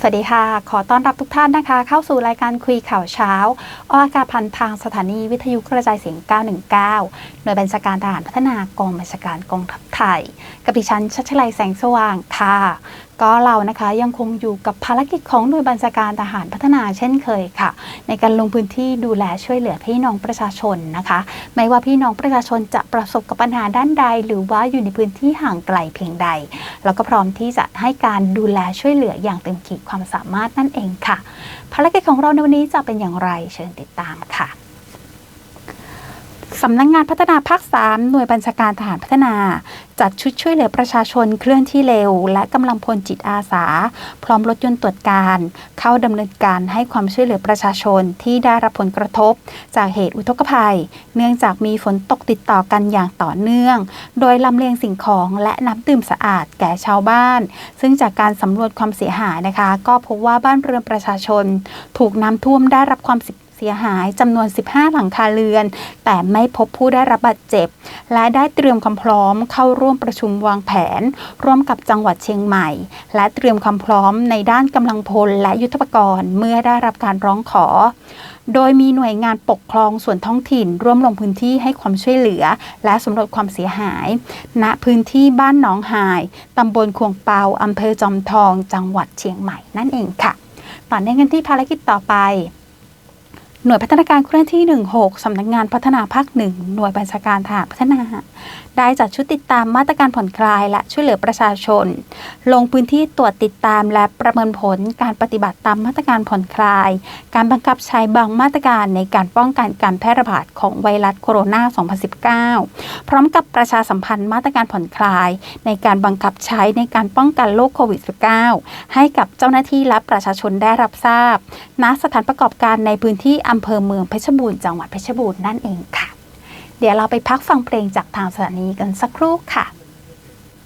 สวัสดีค่ะ ขอต้อนรับทุกท่านนะคะ เข้าสู่รายการคุยข่าวเช้าออากาศพันทางสถานีวิทยุกระจายเสียง 919 หน่วยบัญชาการทหารพัฒนากองบัญชาการกองทัพไทย กับดิฉันชัชลัยแสงสว่างค่ะ ก็เรานะคะยังคงอยู่กับภารกิจของหน่วยบัญชาการทหารพัฒนาเช่นเคยค่ะ ในการลงพื้นที่ดูแลช่วยเหลือพี่น้องประชาชนนะคะ ไม่ว่าพี่น้องประชาชนจะประสบกับปัญหาด้านใด หรือว่าอยู่ในพื้นที่ห่างไกลเพียงใดเราก็พร้อมที่จะให้การดูแลช่วยเหลืออย่างเต็มขีดความสามารถนั่นเองค่ะ ภารกิจของเราในวันนี้จะเป็นอย่างไรเชิญติดตามค่ะ สำนักงงานพัฒนาภาค 3 หน่วยบัญชาการทหารพัฒนา จัดชุดช่วยเหลือประชาชนเคลื่อนที่เร็ว และกำลังพลจิตอาสา พร้อมรถยนต์ตรวจการ เข้าดำเนินการให้ความช่วยเหลือประชาชนที่ได้รับผลกระทบ จากเหตุอุทกภัย เนื่องจากมีฝนตกติดต่อกันอย่างต่อเนื่อง โดยลำเลียงสิ่งของและน้ำดื่มสะอาดแก่ชาวบ้าน ซึ่งจากการสำรวจความเสียหายนะคะ ก็พบว่าบ้านเรือนประชาชน ถูกน้ำท่วมได้รับความเสีย เสียหายจำนวน 15 หลังคาเรือน แต่ไม่พบผู้ได้รับบาดเจ็บ และได้เตรียมความพร้อมเข้าร่วมประชุมวางแผน ร่วมกับจังหวัดเชียงใหม่ และเตรียมความพร้อมในด้านกำลังพลและยุทธปกรณ์เมื่อได้รับการร้องขอ โดยมีหน่วยงานปกครองส่วนท้องถิ่น ร่วมลงพื้นที่ให้ความช่วยเหลือ และสำรวจความเสียหาย ณพื้นที่บ้านหนองหายตำบลขวงเปาอำเภอจอมทอง จังหวัดเชียงใหม่นั่นเองค่ะต่อเนื่องกันที่ภารกิจต่อไป หน่วยพัฒนาการเคลื่อนที่ 16 สำนักงานพัฒนาภาคหนึ่งหน่วยบัญชาการทหารพัฒนา ได้จัดชุดติดตามมาตรการผ่อนคลายและช่วยเหลือประชาชน ลงพื้นที่ตรวจติดตามและประเมินผลการปฏิบัติตามมาตรการผ่อนคลาย การบังคับใช้บางมาตรการในการป้องกันการแพร่ระบาดของไวรัสโคโรนา 2019 พร้อมกับประชาสัมพันธ์มาตรการผ่อนคลาย ในการบังคับใช้ในการป้องกันโรคโควิด -19 ให้กับเจ้าหน้าที่และประชาชนได้รับทราบณสถานประกอบการในพื้นที่อำเภอเมืองเพชรบูรณ์จังหวัดเพชรบูรณ์นั่นเองค่ะ เดี๋ยวเราไปพักฟังเพลงจากทางสถานีกันสักครู่ค่ะ